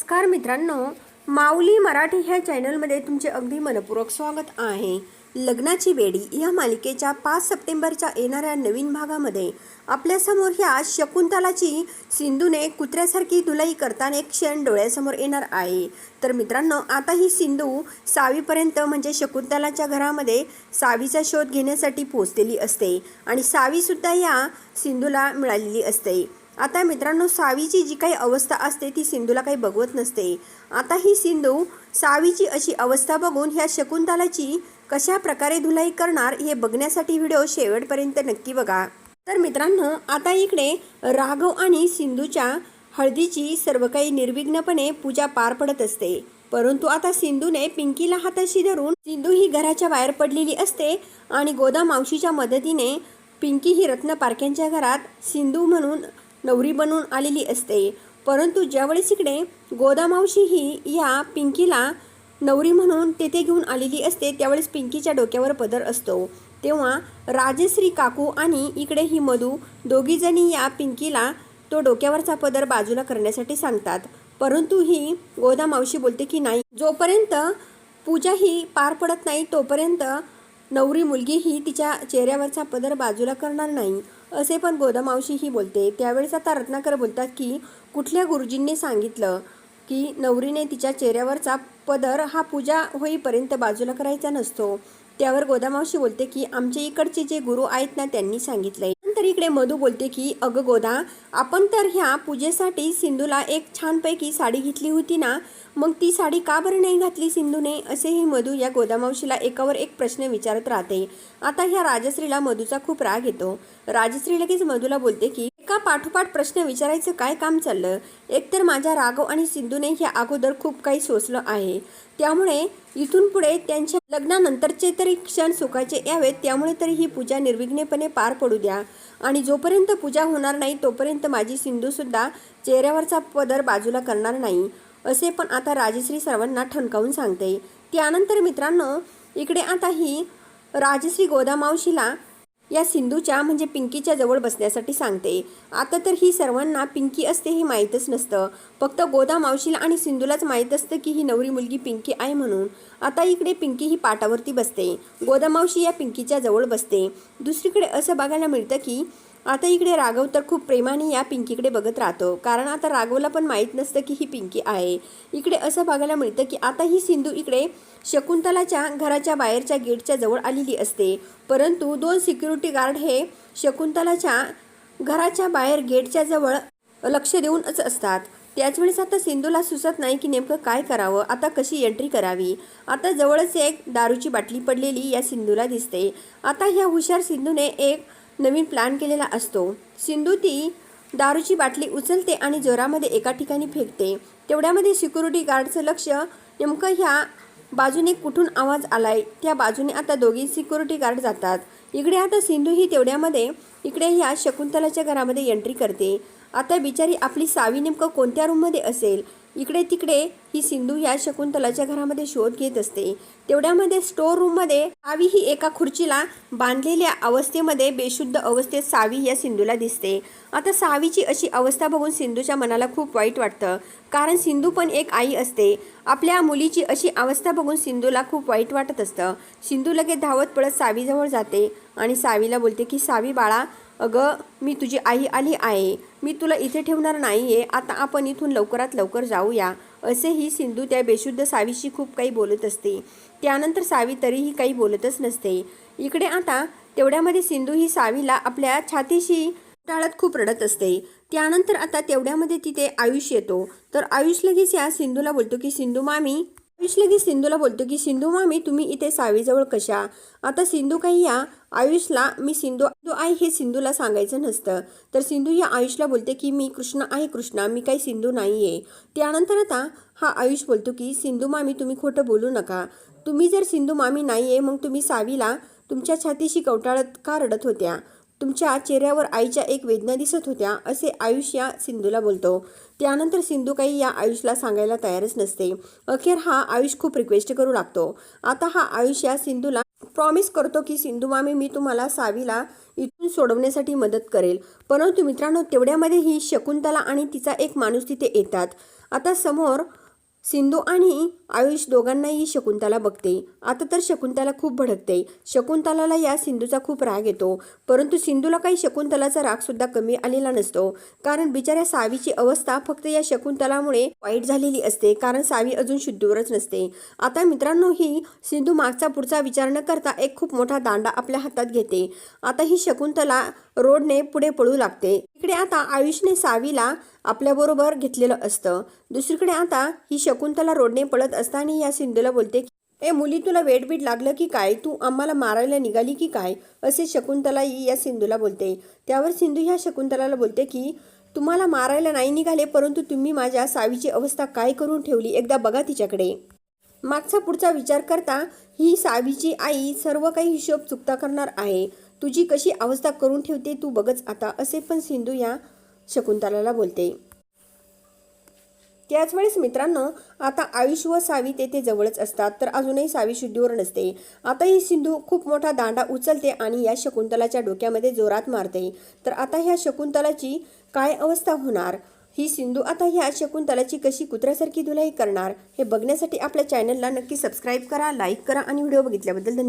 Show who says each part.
Speaker 1: नमस्कार मित्रांनो माऊली मराठी ह्या चॅनलमध्ये तुमचे अगदी मनपूर्वक स्वागत आहे. लग्नाची वेडी या मालिकेच्या पाच सप्टेंबरच्या येणाऱ्या नवीन भागामध्ये आपल्यासमोर ह्या शकुंतलाची सिंधूने कुत्र्यासारखी धुलाई करताना एक क्षण डोळ्यासमोर येणार आहे. तर मित्रांनो आता ही सिंधू सावीपर्यंत म्हणजे शकुंतलाच्या घरामध्ये सावीचा शोध घेण्यासाठी पोचलेली असते आणि सावीसुद्धा या सिंधूला मिळालेली असते. आता मित्रांनो सावीची जी काही अवस्था असते ती सिंधूला काही बघवत नसते. आता ही सिंधू सावीची अशी अवस्था बघून ह्या शकुंतलाची कशा प्रकारे धुलाई करणार हे बघण्यासाठी व्हिडिओ शेवटपर्यंत नक्की बघा. तर मित्रांनो आता इकडे राघव आणि सिंधूच्या हळदीची सर्व काही निर्विघ्नपणे पूजा पार पडत असते. परंतु आता सिंधूने पिंकीला हाताशी धरून सिंधू ही घराच्या बाहेर पडलेली असते आणि गोदा मावशीच्या मदतीने पिंकी ही रत्न पारख्यांच्या घरात सिंधू म्हणून नवरी बनून आलेली असते. परंतु ज्यावेळेस इकडे गोदामावशी ही या पिंकीला नवरी म्हणून तेथे घेऊन आलेली असते त्यावेळेस पिंकीच्या डोक्यावर पदर असतो. तेव्हा राजश्री काकू आणि इकडे ही मधू दोघीजणी या पिंकीला तो डोक्यावरचा पदर बाजूला करण्यासाठी सांगतात. परंतु ही गोदा मावशी बोलते की नाही जोपर्यंत पूजा ही पार पडत नाही तोपर्यंत नवरी मुलगी ही तिच्या चेहऱ्यावरचा पदर बाजूला करणार नाही. असे पण गोदामावशी ही बोलते. त्यावेळेस आता रत्नाकर बोलतात की कुठल्या गुरुजींनी सांगितलं की नवरीने तिच्या चेहऱ्यावरचा पदर हा पूजा होईपर्यंत बाजूला करायचा नसतो. त्यावर गोदामावशी बोलते की आमच्या इकडचे जे गुरु आहेत ना त्यांनी सांगितलंय. इकडे मधू बोलते की अगं गोदा आपण तर ह्या पूजेसाठी सिंधूला एक छानपैकी साडी घेतली होती ना? मग ती साडी का बरं नाही घातली सिंधूने? असेही मधू या गोदामावशीला एकावर एक प्रश्न विचारत राहते. आता ह्या राजश्रीला मधूचा खूप राग येतो. राजश्री लगेच मधूला बोलते की एका पाठोपाठ प्रश्न विचारायचं काय काम चाललं? एकतर माझ्या राघव आणि सिंधूने ह्या अगोदर खूप काही सोसलं आहे. त्यामुळे इथून पुढे त्यांच्या लग्नानंतरचे तरी क्षण सुखाचे यावेत त्यामुळे तरी ही पूजा निर्विघ्नपणे पार पडू द्या. आणि जोपर्यंत पूजा होणार नाही तोपर्यंत माझी सिंधूसुद्धा चेहऱ्यावरचा पदर बाजूला करणार नाही असे पण आता राजश्री सर्वांना ठणकावून सांगते. त्यानंतर मित्रांनो इकडे आता ही राजश्री गोदामावशीला या सिंधूच्या म्हणजे पिंकीच्या जवळ बसण्यासाठी सांगते. आता तर ही सर्वांना पिंकी असते हे माहीतच नसतं. फक्त गोदा मावशीला आणि सिंधूलाच माहीत असतं की ही नवरी मुलगी पिंकी आहे म्हणून. आता इकडे पिंकी ही पाटावरती बसते. गोदा मावशी या पिंकीच्या जवळ बसते. दुसरीकडे असं बघायला मिळतं की आता इकडे राघव तर खूप प्रेमाने या पिंकीकडे बघत राहतो. कारण आता राघवला पण माहीत नसतं की ही पिंकी आहे. इकडे असं बघायला मिळतं की आता ही सिंधू इकडे शकुंतलाच्या घराच्या बाहेरच्या गेटच्या जवळ आलेली असते. परंतु दोन सिक्युरिटी गार्ड हे शकुंतलाच्या घराच्या बाहेर गेटच्या जवळ लक्ष देऊनच असतात. त्याचवेळेस आता सिंधूला सुचत नाही की नेमकं काय करावं. आता कशी एंट्री करावी? आता जवळच एक दारूची बाटली पडलेली या सिंधूला दिसते. आता ह्या हुशार सिंधूने एक नवीन प्लॅन केलेला असतो. सिंधू ती दारूची बाटली उचलते आणि जोरामध्ये एका ठिकाणी फेकते. तेवढ्यामध्ये सिक्युरिटी गार्डचं लक्ष नेमकं ह्या बाजूने कुठून आवाज आलाय? त्या बाजूने आता दोघी सिक्युरिटी गार्ड जातात. इकडे आता सिंधू ही तेवढ्यामध्ये इकडे ह्या शकुंतलाच्या घरामध्ये एंट्री करते. आता बिचारी आपली सावी नेमकं कोणत्या रूममध्ये असेल? इकडे तिकडे ही सिंधू या शकुंतलाच्या घरामध्ये शोध घेत असते. तेवढ्यामध्ये स्टोर रूममध्ये सावी ही एका खुर्चीला बांधलेल्या अवस्थेमध्ये बेशुद्ध अवस्थेत सावी या सिंधूला दिसते. आता सावीची अशी अवस्था बघून सिंधूच्या मनाला खूप वाईट वाटतं. कारण सिंधू पण एक आई असते. आपल्या मुलीची अशी अवस्था बघून सिंधूला खूप वाईट वाटत असतं. सिंधू लगेच धावत पळत सावीजवळ जाते आणि सावीला बोलते की सावी बाळा अगं मी तुझी आई आली आहे. मी तुला इथे ठेवणार नाही आहे आता आपण इथून लवकरात लवकर जाऊया. असे ही सिंधू त्या बेशुद्ध सावीशी खूप काही बोलत असते. त्यानंतर सावी तरीही काही बोलतच नसते. इकडे आता तेवढ्यामध्ये सिंधू ही सावीला आपल्या छातीशी टाळत खूप रडत असते. त्यानंतर आता तेवढ्यामध्ये तिथे आयुष येतो. तर आयुष लगेच या सिंधूला बोलतो की सिंधू मामी आयुष लगेच सिंधूला बोलतो की सिंधू मामी तुम्ही इथे सावीजवळ कशा? आता सिंधू काही या आयुषला मी सिंधू सिंधू आई हे सिंधूला सांगायचं नसतं. तर सिंधू या आयुषला बोलते की मी कृष्ण आहे कृष्णा मी काही सिंधू नाही आहे त्यानंतर आता हा आयुष बोलतो की सिंधू मामी तुम्ही खोटं बोलू नका. तुम्ही जर सिंधू मामी नाही आहे मग तुम्ही सावीला तुमच्या छातीशी कवटाळत का रडत होत्या? तुमच्या चेहऱ्यावर आईच्या एक वेदना दिसत होत्या असे आयुष या सिंधूला बोलतो. त्यानंतर सिंधू काही या आयुषला सांगायला तयारच नसते. अखेर हा आयुष खूप रिक्वेस्ट करू लागतो. आता हा आयुष या सिंधूला प्रॉमिस करतो की सिंधू मामी मी तुम्हाला सावीला इथून सोडवण्यासाठी मदत करेल. परंतु मित्रांनो तेवढ्यामध्ये ही शकुंतला आणि तिचा एक माणूस तिथे येतात. आता समोर सिंधू आणि आयुष दोघांनाही शकुंतला बघते. आता तर शकुंतला खूप भडकते. शकुंतलाला या सिंधूचा खूप राग येतो. परंतु सिंधूला काही शकुंतलाचा रागसुद्धा कमी आलेला नसतो. कारण बिचाऱ्या सावीची अवस्था फक्त या शकुंतलामुळे वाईट झालेली असते. कारण सावी अजून शुद्धीवरच नसते. आता मित्रांनो ही सिंधू मागचा पुढचा विचार न करता एक खूप मोठा दांडा आपल्या हातात घेते. आता ही शकुंतला रोडने पुढे पळू लागते. इकडे आता आयुषने सावीला आपल्याबरोबर घेतलेलं असतं. दुसरीकडे आता ही शकुंतला रोडने पळत असताना या सिंधूला बोलते ए मुली तुला वेट बीट लागलं की काय? तू आम्हाला मारायला निघाली की काय? असे शकुंतला ही या सिंधूला बोलते. त्यावर सिंधू ह्या शकुंतलाला बोलते की तुम्हाला मारायला नाही निघाले परंतु तुम्ही माझ्या सावीची अवस्था काय करून ठेवली? एकदा बघा तिच्याकडे. मागचा पुढचा विचार करता ही सावीची आई सर्व काही हिशोब चुकता करणार आहे. तुझी कशी अवस्था करून ठेवते तू बघच आता असे पण सिंधू या शकुंतलाला बोलते. त्याच वेळेस मित्रांनो आता आयुष व सावी तेथे जवळच असतात तर अजूनही सावी शुद्धीवर नसते. आता ही सिंधू खूप मोठा दांडा उचलते आणि या शकुंतलाच्या डोक्यामध्ये जोरात मारते. तर आता ह्या शकुंतलाची काय अवस्था होणार? ही सिंधू आता ह्या शकुंतलाची कशी कुत्र्यासारखी धुलाई करणार? हे बघण्यासाठी आपल्या चॅनलला नक्की सबस्क्राईब करा लाईक करा आणि व्हिडिओ बघितल्याबद्दल धन्यवाद.